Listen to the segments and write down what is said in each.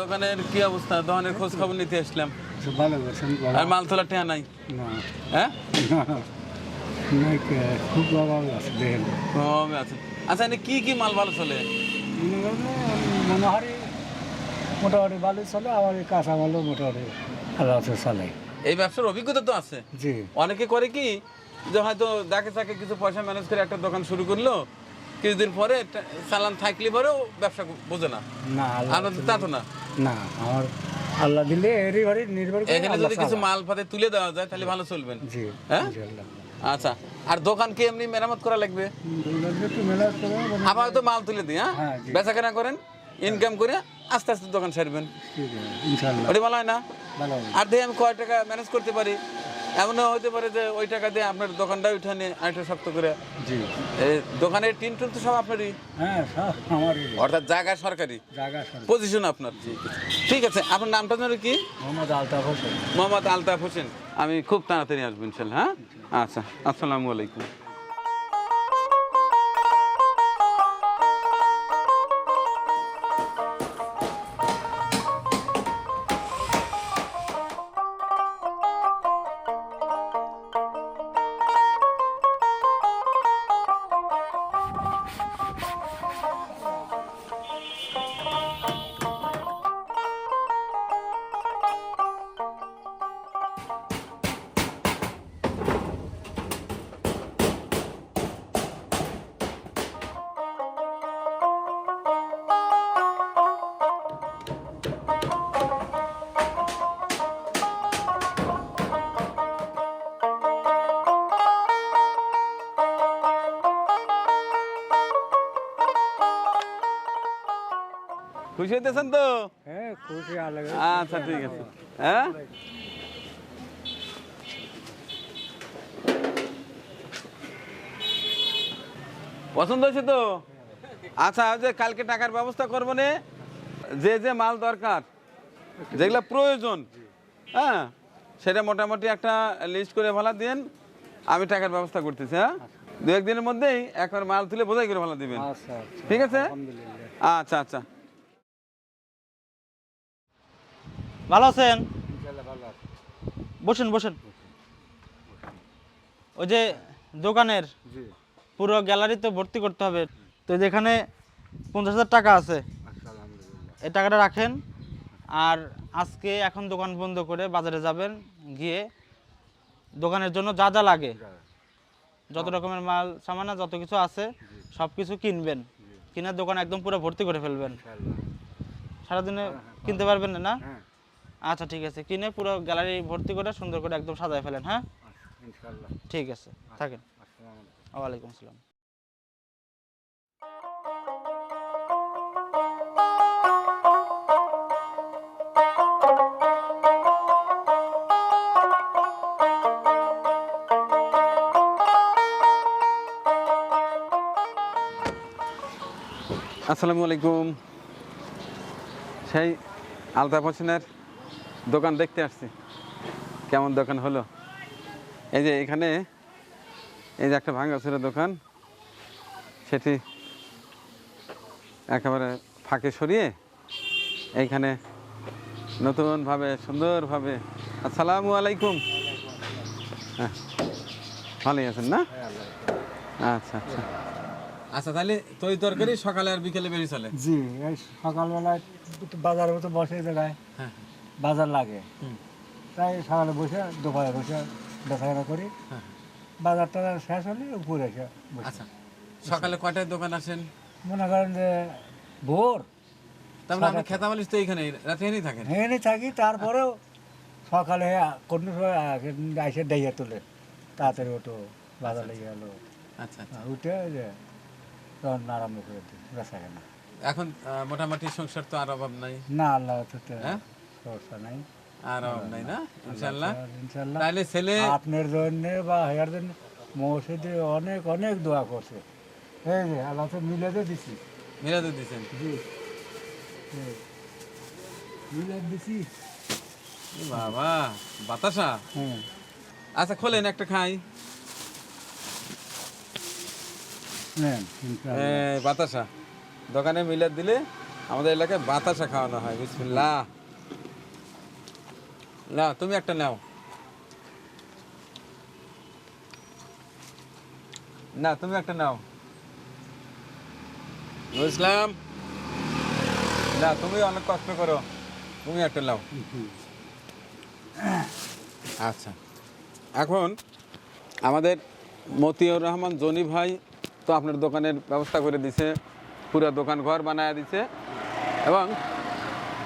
দোকানের কি অবস্থা? দোকানের খোঁজ খবর নিতে আসলাম। করছেন আর মাল তোলা টেয়া নাই? হ্যাঁ? খুব আছে কমে আছে। আচ্ছা এনে কি কি মাল ভালো চলে? মোটামুটি ভালো চলে আবার কাঁচা মালও মোটামুটি ভালো আছে চলে। এই ব্যবসার অভিজ্ঞতা তো আছে। জি। অনেকে করে কি যে হয়তো দেখে থাকে কিছু পয়সা ম্যানেজ করে একটা দোকান শুরু করল কিছুদিন পরে চালান থাকলে পরেও ব্যবসা বোঝে না। না আল্লাহ তা তো না। না আমার আল্লাহ দিলে এরই ঘরে নির্ভর করে এখানে যদি কিছু তুলে দেওয়া যায় তাহলে ভালো চলবেন জি হ্যাঁ? আচ্ছা আর দোকান কি এমনি মেরামত করা লাগবে? আবার তো মাল তুলে দিই হ্যাঁ? হ্যাঁ, বেচা কেনা করেন ইনকাম করে আস্তে আস্তে দোকান সারবেন। ওটা ভালো হয় না? আর দিয়ে আমি কয় টাকা ম্যানেজ করতে পারি? এমনও হতে পারে যে ওই টাকা দিয়ে আপনার দোকানটা উঠানে আরেকটা শক্ত করে। জি। এই দোকানের টিন টুন তো সব আপনারই? হ্যাঁ সব আমারই। অর্থাৎ জায়গা সরকারি। জায়গা পজিশন আপনার। জি ঠিক আছে আপনার নামটা জানো কি? মোহাম্মদ আলতাফ হোসেন। মোহাম্মদ আলতাফ হোসেন। আমি খুব তাড়াতাড়ি আসবেন ইনশাল্লাহ হ্যাঁ? আচ্ছা আসসালামু আলাইকুম। খুশি হইতেছেন তো? হ্যাঁ খুশি আচ্ছা ঠিক আছে। হ্যাঁ? পছন্দ হয়েছে তো? আচ্ছা যে কালকে টাকার ব্যবস্থা করব নে। যে যে মাল দরকার যেগুলো প্রয়োজন হ্যাঁ? সেটা মোটামুটি একটা লিস্ট করে ভালো দিন আমি টাকার ব্যবস্থা করতেছি হ্যাঁ? দু একদিনের মধ্যেই একবার মাল তুলে বোঝাই করে ভালো দিবেন। আচ্ছা আচ্ছা। ঠিক আছে? আচ্ছা আচ্ছা। ভালো আছেন? বসেন বসেন। ওই যে দোকানের পুরো গ্যালারি তো ভর্তি করতে হবে। তো যেখানে পঞ্চাশ হাজার টাকা আছে। এই টাকাটা রাখেন। আর আজকে এখন দোকান বন্ধ করে বাজারে যাবেন গিয়ে দোকানের জন্য যা যা লাগে। যত রকমের মাল সামানা যত কিছু আছে সব কিছু কিনবেন। কিনে দোকান একদম পুরো ভর্তি করে ফেলবেন। সারাদিনে কিনতে পারবেন না? হ্যাঁ। আচ্ছা ঠিক আছে। কিনে পুরো গ্যালারি ভর্তি করে সুন্দর করে একদম সাজায় ফেলেন হ্যাঁ? আচ্ছা ইনশাআল্লাহ। ঠিক আছে থাকেন। ওয়ালাইকুম আসসালাম। আসসালামু আলাইকুম। সেই আলতাফ হোসেনের দোকান দেখতে আসছি। কেমন দোকান হলো? এই যে এখানে এই যে একটা ভাঙ্গাচুরা দোকান সেটি একেবারে ফাঁকে সরিয়ে এইখানে নতুনভাবে সুন্দরভাবে আসসালামু আলাইকুম। হ্যাঁ ভালোই আছেন না? আচ্ছা আচ্ছা। আচ্ছা তাহলে তৈ তরকারি সকালে আর বিকেলে বেরিয়ে চলে? জি এই সকালবেলায় বাজারের মতো বসে জায়গায়। হ্যাঁ। বাজার লাগে। তাই সকালে বসে দোকানে বসে বেচাকেনা করি। হ্যাঁ বাজার টাজার শেষ হলে উপরে এসে বসি। আচ্ছা সকালে কয়টায় দোকান আসেন? মনে করেন যে ভোর তারপরে আপনি খেতা বালিশ তো এইখানে রাতে এনেই থাকেন? হেনে থাকি তারপরেও সকালে কোন সময় আইসে ডাইয়া তোলে। তাড়াতাড়ি ওটো বাজার লেগে গেলো। আচ্ছা আচ্ছা। উঠে যে তখন আরম্ভ করে দিই বেচাকেনা এখন মোটামুটি সংসার তো আর অভাব নাই? না আল্লাহ হ্যাঁ? সমস্যা নাই? আর অভাব নাই না ইনশাল্লাহ ইনশাল্লাহ তাহলে ছেলে আপনার জন্য বা হেয়ার জন্য মসজিদে অনেক অনেক দোয়া করছে। এই যে আল্লাহ তো মিলাতে দিছি। মিলাদে দিছেন? জি। মিলাদ দিছি। বাবা বাতাসা? হ্যাঁ। আচ্ছা খোলেন একটা খাই। বাতাসা। দোকানে মিলাদ দিলে আমাদের এলাকায় বাতাসা খাওয়ানো হয় বিসমিল্লাহ। না, তুমি একটা নাও। না, তুমি একটা নাও। বুঝলাম? না, তুমি অনেক কষ্ট করো। তুমি একটা নাও। আচ্ছা। এখন আমাদের মতিউর রহমান জনি ভাই তো আপনার দোকানের ব্যবস্থা করে দিছে, পুরো দোকান ঘর বানায় দিছে, এবং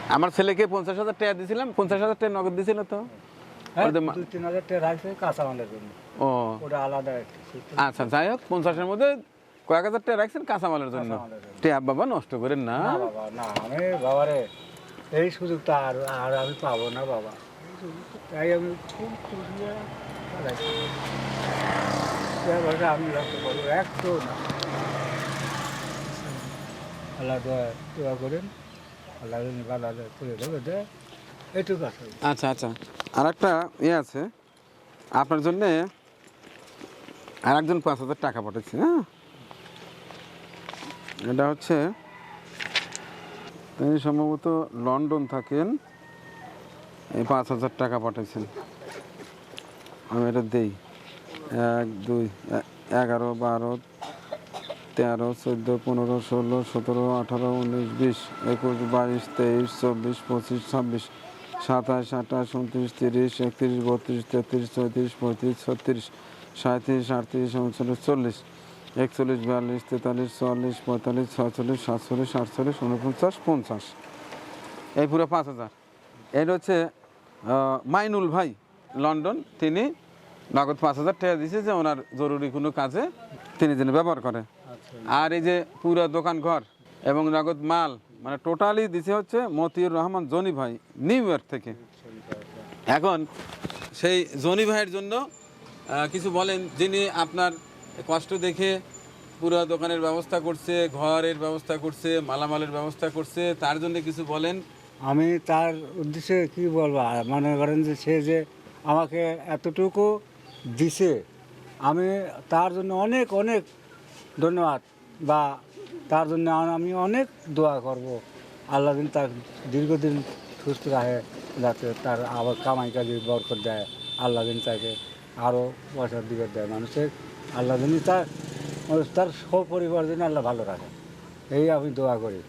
আমার ছেলেকে পঞ্চাশ হাজার টাকা দিয়েছিলাম পঞ্চাশ হাজার টাকা নগদ দিয়েছিল তো। হ্যাঁ ও। ওটা আলাদা আচ্ছা যাই হোক পঞ্চাশের মধ্যে কয়েক হাজার টাকা রাখছেন কাঁচামালের জন্য। বাবা নষ্ট করেন না। না বাবা না আমি বাবারে এই সুযোগটা আর আর আমি পাবো না বাবা। তাই আমি খুব খুশি চালাইছি। ব্যবহারটা আমি রাখতে পারব। একটু না। আল্লাহ দোয়া দোয়া করেন। আচ্ছা আচ্ছা। আর একটা ইয়ে আছে। আপনার জন্যে আর একজন পাঁচ হাজার টাকা পাঠাচ্ছে হ্যাঁ? এটা হচ্ছে, তিনি সম্ভবত লন্ডন থাকেন, এই পাঁচ হাজার টাকা পাঠাইছেন। আমি এটা দেই। এক, দুই এগারো, বারো তেরো, চোদ্দ, পনেরো, ষোলো, সতেরো, আঠারো, উনিশ, বিশ, একুশ, বাইশ, তেইশ, চব্বিশ, পঁচিশ, ছাব্বিশ, সাতাশ, আঠাশ, উনত্রিশ, তিরিশ, একত্রিশ, বত্রিশ, তেত্রিশ, চৌত্রিশ, পঁয়ত্রিশ, ছত্রিশ সাঁত্রিশ আটত্রিশ, উনচল্লিশ, চল্লিশ, একচল্লিশ, বিয়াল্লিশ, তেতাল্লিশ, চুয়াল্লিশ, পঁয়তাল্লিশ, ছয়চল্লিশ, সাতচল্লিশ, আটচল্লিশ উনপঞ্চাশ পঞ্চাশ। এই পুরো পাঁচ হাজার। এটা হচ্ছে মাইনুল ভাই, লন্ডন, তিনি নগদ পাঁচ হাজার টাকা দিয়েছে যে ওনার জরুরি কোনো কাজে তিনি যেন ব্যবহার করে। আর এই যে পুরো দোকান ঘর এবং নগদ মাল মানে টোটালি দিছে হচ্ছে মতিউর রহমান, জনি ভাই নিউ ইয়র্ক থেকে। এখন সেই জনি ভাইয়ের জন্য কিছু বলেন যিনি আপনার কষ্ট দেখে পুরো দোকানের ব্যবস্থা করছে, ঘরের ব্যবস্থা করছে, মালামালের ব্যবস্থা করছে, তার জন্য কিছু বলেন। আমি তার উদ্দেশ্যে কি বলব? মনে করেন যে সে যে আমাকে এতটুকু দিছে, আমি তার জন্য অনেক অনেক ধন্যবাদ। বা তার জন্য আমি অনেক দোয়া করব। আল্লাহ দিন তার দীর্ঘদিন সুস্থ রাখে যাতে তার আবার কামাই কাজে বরকত দেয়। আল্লাহ দিন তাকে আরও পয়সার দিকে দেয় মানুষের। আল্লাহ দিনই তার তার সপরিবার যেন আল্লাহ ভালো রাখে। এই আমি দোয়া করি।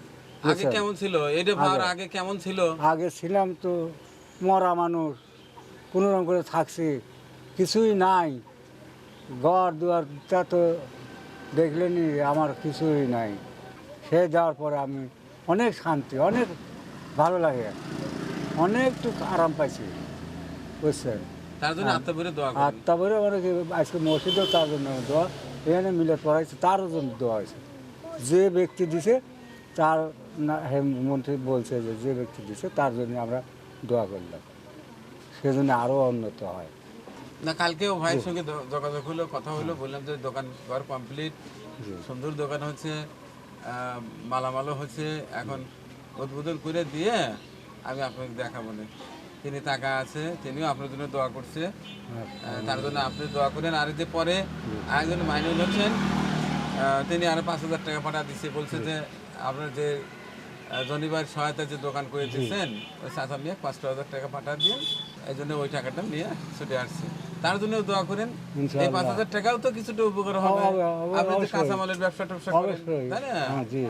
আগে কেমন ছিল? এটা আগে কেমন ছিল? আগে ছিলাম তো মরা মানুষ। কোনো রকম করে থাকছি। কিছুই নাই। ঘর দুয়ার তা তো দেখলেনি আমার কিছুই নাই। সে যাওয়ার পরে আমি অনেক শান্তি অনেক ভালো লাগে। অনেকটু আরাম পাইছি বুঝছেন? তার জন্য আত্মীয় দোয়া আর তারপরে মানে আজকে মসজিদেও তার জন্য দোয়া এখানে মিলে পড়াইছে তারও জন্য দোয়া হয়েছে। যে ব্যক্তি দিছে তার না হে মন্ত্রী বলছে যে যে ব্যক্তি দিছে তার জন্য আমরা দোয়া করলাম। সেজন্য আরও উন্নত হয়। না কালকেও ভাইয়ের সঙ্গে যোগাযোগ হলো কথা হলো বললাম যে দোকান ঘর কমপ্লিট সুন্দর দোকান হচ্ছে মালামালও হচ্ছে এখন উদ্বোধন করে দিয়ে আমি আপনাকে দেখাবো না। তিনি টাকা আছে তিনিও আপনার জন্য দোয়া করছে। তার জন্য আপনি দোয়া করেন। আর যে পরে একজন মাইনুল হচ্ছেন তিনি আরও পাঁচ হাজার টাকা পাঠা দিচ্ছে বলছে যে আপনার যে জনিবার সহায়তা যে দোকান করে দিয়েছেন ওই চাচা মিয়া পাঁচটা হাজার টাকা পাঠা দিয়ে এই জন্য ওই টাকাটা নিয়ে ছুটে আসছে। তার জন্য দোয়া করেন। এই। পাঁচ হাজার টাকাও তো কিছুটা উপকার হবে। আপনি যে। কাঁচামালের ব্যবসা টবসা করেন তাই না? হ্যাঁ জি।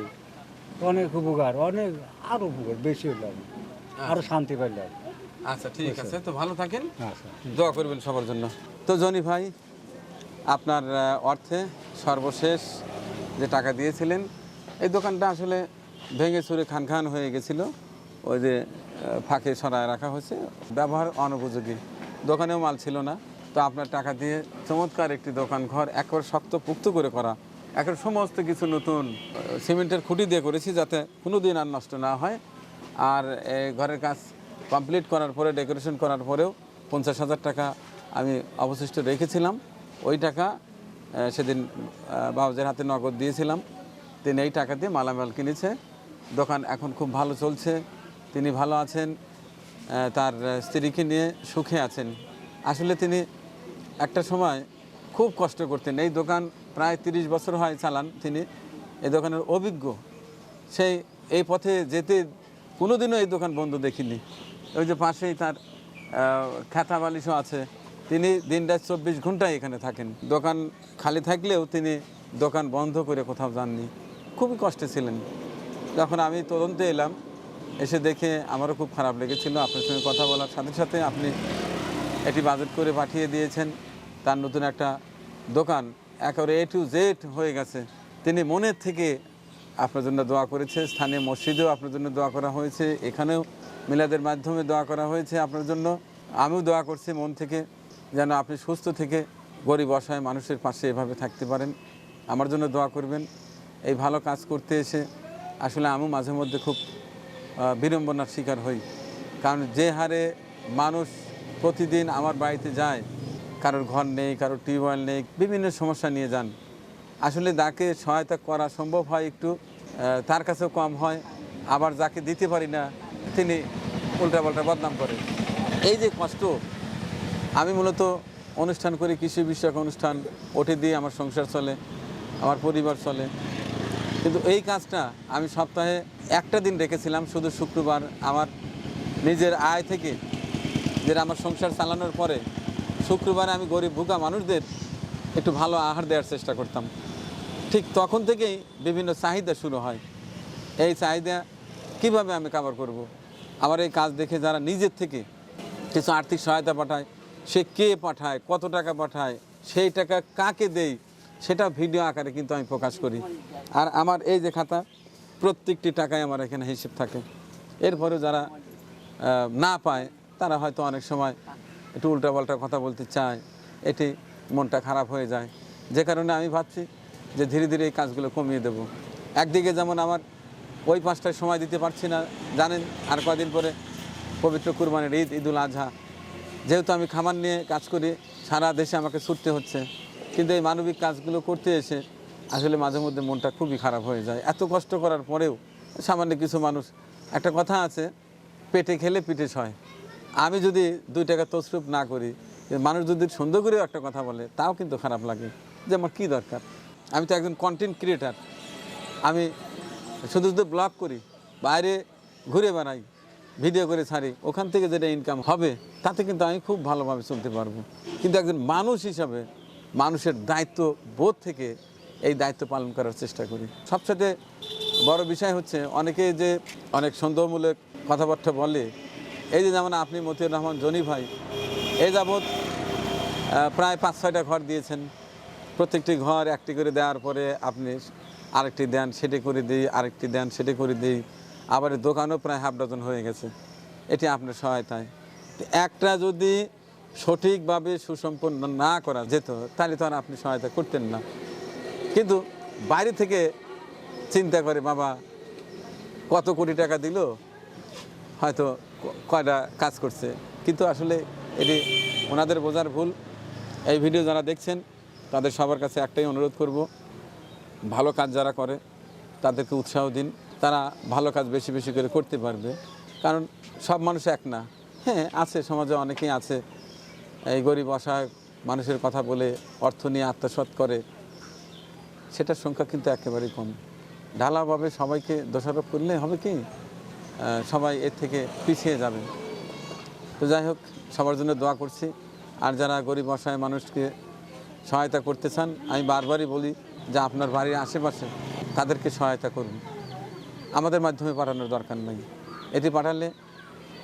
অনেক উপকার অনেক আরও উপকার বেশি হলাম আরও শান্তি পাই পাইলাম আচ্ছা ঠিক আছে তো ভালো থাকেন। আচ্ছা দোয়া করবেন সবার জন্য। তো জনি ভাই আপনার অর্থে সর্বশেষ যে টাকা দিয়েছিলেন এই দোকানটা আসলে ভেঙে চুরে খান খান হয়ে গেছিল। ওই যে ফাঁকে সরায় রাখা হয়েছে। ব্যবহার অনুপযোগী। দোকানেও মাল ছিল না। তো আপনার টাকা দিয়ে চমৎকার একটি দোকান ঘর একবার শক্ত পুক্ত করে করা। এখন সমস্ত কিছু নতুন সিমেন্টের খুঁটি দিয়ে করেছি যাতে কোনো দিন আর নষ্ট না হয়। আর ঘরের কাজ কমপ্লিট করার পরে, ডেকোরেশন করার পরেও পঞ্চাশ হাজার টাকা আমি অবশিষ্ট রেখেছিলাম। ওই টাকা সেদিন বাবুজের হাতে নগদ দিয়েছিলাম। তিনি এই টাকা দিয়ে মালামাল কিনেছে। দোকান এখন খুব ভালো চলছে। তিনি ভালো আছেন। তার স্ত্রীকে নিয়ে সুখে আছেন। আসলে তিনি একটা সময় খুব কষ্ট করতেন। এই দোকান প্রায় তিরিশ বছর হয় চালান তিনি। এই দোকানের অভিজ্ঞ। সেই, এই পথে যেতে কোনোদিনও এই দোকান বন্ধ দেখিনি। ওই যে পাশেই তার খাতা বালিশও আছে। তিনি দিনটা চব্বিশ ঘন্টায় এখানে থাকেন। দোকান খালি থাকলেও তিনি দোকান বন্ধ করে কোথাও যাননি। খুবই কষ্টে ছিলেন। যখন আমি তদন্তে এলাম, এসে দেখে আমারও খুব খারাপ লেগেছিল। আপনার সঙ্গে কথা বলার সাথে সাথে আপনি এটি বাজেট করে পাঠিয়ে দিয়েছেন। তার নতুন একটা দোকান একেবারে এ টু জেড হয়ে গেছে। তিনি মনের থেকে আপনার জন্য দোয়া করেছে। স্থানীয় মসজিদেও আপনার জন্য দোয়া করা হয়েছে। এখানেও মিলাদের মাধ্যমে দোয়া করা হয়েছে আপনার জন্য। আমিও দোয়া করছি মন থেকে যেন আপনি সুস্থ থেকে গরিব অসহায় মানুষের পাশে এভাবে থাকতে পারেন। আমার জন্য দোয়া করবেন। এই ভালো কাজ করতে এসে আসলে আমিও মাঝে মধ্যে খুব বিড়ম্বনার শিকার হই। কারণ যে হারে মানুষ প্রতিদিন আমার বাড়িতে যায়, কারোর ঘর নেই, কারোর টিউবওয়েল নেই, বিভিন্ন সমস্যা নিয়ে যান। আসলে যাকে সহায়তা করা সম্ভব হয় একটু তার কাছেও কম হয়, আবার যাকে দিতে পারি না, তিনি উল্টাপাল্টা বদনাম করে এই যে কষ্ট, আমি মূলত অনুষ্ঠান করি, কৃষি বিষয়ক অনুষ্ঠান ওঠে দিয়ে আমার সংসার চলে, আমার পরিবার চলে। কিন্তু এই কাজটা আমি সপ্তাহে একটা দিন রেখেছিলাম, শুধু শুক্রবার। আমার নিজের আয় থেকে যেটা আমার সংসার চালানোর পরে শুক্রবারে আমি গরিব ভুকা মানুষদের একটু ভালো আহার দেওয়ার চেষ্টা করতাম। ঠিক তখন থেকেই বিভিন্ন চাহিদা শুরু হয়। এই চাহিদা কীভাবে আমি কাভার করব। আমার এই কাজ দেখে যারা নিজের থেকে কিছু আর্থিক সহায়তা পাঠায়, সে কে পাঠায়, কত টাকা পাঠায়, সেই টাকা কাকে দেই সেটা ভিডিও আকারে কিন্তু আমি প্রকাশ করি। আর আমার এই যে খাতা, প্রত্যেকটি টাকায় আমার এখানে হিসেব থাকে। এরপরেও যারা না পায় তারা হয়তো অনেক সময় একটু উল্টাপাল্টা কথা বলতে চায়, এটি মনটা খারাপ হয়ে যায়। যে কারণে আমি ভাবছি যে ধীরে ধীরে এই কাজগুলো কমিয়ে দেব। একদিকে যেমন আমার ওই পাঁচটায় সময় দিতে পারছি না, জানেন, আর কদিন পরে পবিত্র কুরবানির ঈদ, ঈদুল আজহা। যেহেতু আমি খামার নিয়ে কাজ করি, সারা দেশে আমাকে ছুটতে হচ্ছে। কিন্তু এই মানবিক কাজগুলো করতে এসে আসলে মাঝে মধ্যে মনটা খুবই খারাপ হয়ে যায়। এত কষ্ট করার পরেও সামান্য কিছু মানুষ, একটা কথা আছে, পেটে খেলে পিঠে সয়। আমি যদি দুই টাকা তসরুপ না করি মানুষ যদি সুন্দর করেও একটা কথা বলে, তাও কিন্তু খারাপ লাগে। যে আমার কী দরকার? আমি তো একজন কন্টেন্ট ক্রিয়েটার আমি শুধু শুধু ব্লগ করি, বাইরে ঘুরে বেড়াই ভিডিও করে ছাড়ি, ওখান থেকে যেটা ইনকাম হবে, তাতে কিন্তু আমি খুব ভালোভাবে চলতে পারব। কিন্তু একজন মানুষ হিসাবে মানুষের দায়িত্ব বোধ থেকে এই দায়িত্ব পালন করার চেষ্টা করি। সবচেয়ে বড় বিষয় হচ্ছে, অনেকে যে অনেক সন্দেহমূলক কথাবার্তা বলে এই যে যেমন আপনি মতিউর রহমান, জনি ভাই এই যাবৎ প্রায় পাঁচ, ছয়টা ঘর দিয়েছেন। প্রত্যেকটি ঘর একটি করে দেওয়ার পরে আপনি আরেকটি দেন, সেটি করে দিই, আরেকটি দেন, সেটি করে দিই। আবার দোকানও প্রায় হাফ ডজন হয়ে গেছে। এটি আপনার সহায়তায়। একটা যদি সঠিকভাবে সুসম্পন্ন না করা যেত, তাহলে তো আর আপনি সহায়তা করতেন না। কিন্তু বাইরে থেকে চিন্তা করে, বাবা, কত কোটি টাকা দিল? হয়তো কয়টা কাজ করছে। কিন্তু আসলে এটি ওনাদের বোঝার ভুল। এই ভিডিও যারা দেখছেন, তাদের সবার কাছে একটাই অনুরোধ করব, ভালো কাজ যারা করে, তাদেরকে উৎসাহ দিন। তারা ভালো কাজ বেশি বেশি করে করতে পারবে। কারণ সব মানুষ এক না। হ্যাঁ আছে, সমাজে অনেকেই আছে। এই গরিব, অসহায় মানুষের কথা বলে অর্থ নিয়ে আত্মসৎ করে। সেটার সংখ্যা কিন্তু একেবারেই কম। ঢালাভাবে সবাইকে দোষারোপ করলে হবে কি? সবাই এর থেকে পিছিয়ে যাবে। তো যাই হোক, সবার জন্য দোয়া করছি। আর যারা গরিব অসহায় মানুষকে সহায়তা করতে চান, আমি বারবারই বলি যে আপনার বাড়ির আশেপাশে তাদেরকে সহায়তা করুন। আমাদের মাধ্যমে পাঠানোর দরকার নেই। এটি পাঠালে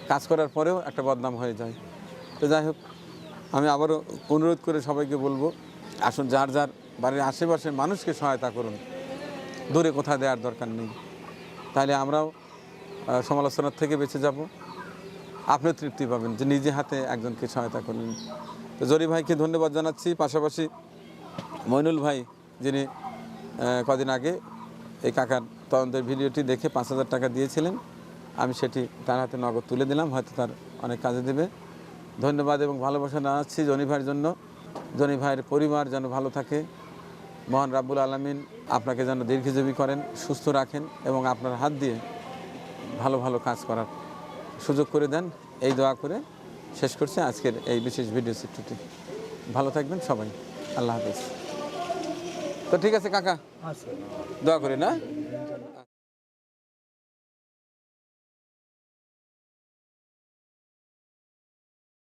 কাজ করার পরেও একটা বদনাম হয়ে যায়। তো যাই হোক, আমি আবারও অনুরোধ করে সবাইকে বলব, আসুন যার যার বাড়ির আশেপাশের মানুষকে সহায়তা করুন। দূরে কোথাও দেওয়ার দরকার নেই। তাহলে আমরাও সমালোচনার থেকে বেঁচে যাব। আপনিও তৃপ্তি পাবেন যে নিজে হাতে একজনকে সহায়তা করলেন। তো জরি ভাইকে ধন্যবাদ জানাচ্ছি। পাশাপাশি মইনুল ভাই, যিনি কদিন আগে এই কাকার তদন্তের ভিডিওটি দেখে পাঁচ হাজার টাকা দিয়েছিলেন, আমি সেটি তার হাতে নগদ তুলে দিলাম, হয়তো তার অনেক কাজে দেবে। ধন্যবাদ এবং ভালোবাসা জানাচ্ছি জনি ভাইয়ের জন্য। জনি ভাইয়ের পরিবার যেন ভালো থাকে। মহান রাব্বুল আলমিন আপনাকে যেন দীর্ঘজীবী করেন, সুস্থ রাখেন এবং আপনার হাত দিয়ে ভালো ভালো কাজ করার সুযোগ করে দেন। এই দোয়া করে শেষ করছে আজকের এই বিশেষ ভিডিও চিত্রটি। ভালো থাকবেন সবাই। আল্লাহ হাফিজ। তো ঠিক আছে কাকা। আচ্ছা দোয়া করি না?